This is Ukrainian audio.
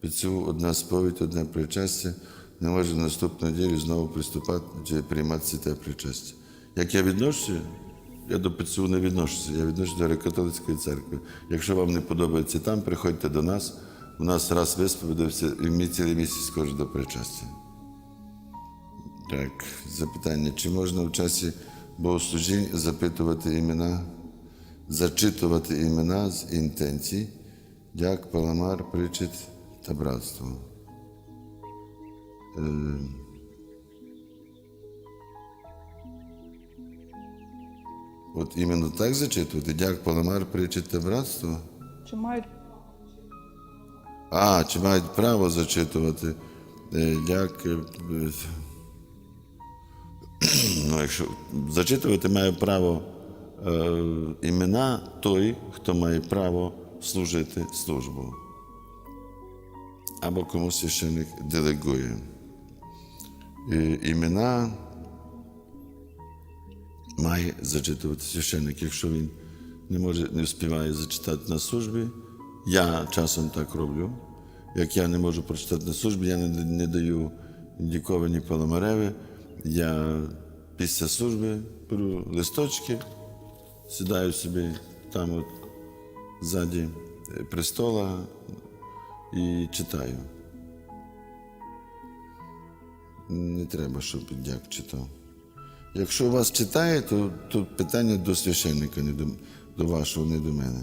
ПЦУ одна сповідь, одне причастя, не може наступну неділю знову приступати чи приймати святе причастя. Як я відношуся, я до ПЦУ не відношуся, я відношуся до Греко-католицької церкви. Якщо вам не подобається там, приходьте до нас. У нас раз висповідався, і ми цілий місяць схожі до причастя. Так, запитання. Чи можна в часі богослужінь запитувати імена, зачитувати імена з інтенцій, як паламар, причит та братство? Е, От іменно так зачитувати, дяк паламар, причит та братство? Чи мають А, чи мають право зачитувати, е, як. е, е, Ну, якщо зачитувати має право е, імена той, хто має право служити службу. Або кому священник делегує. Е, імена має зачитувати священник, якщо він не може, не встигає зачитати на службі. Я часом так роблю. Як я не можу прочитати на службі, я не, не даю ні паламареві. Я після служби беру листочки, сідаю собі там от ззаді престола і читаю. Не треба, щоб дяк читав. Якщо вас читає, то тут питання до священника, не до, до вашого, не до мене.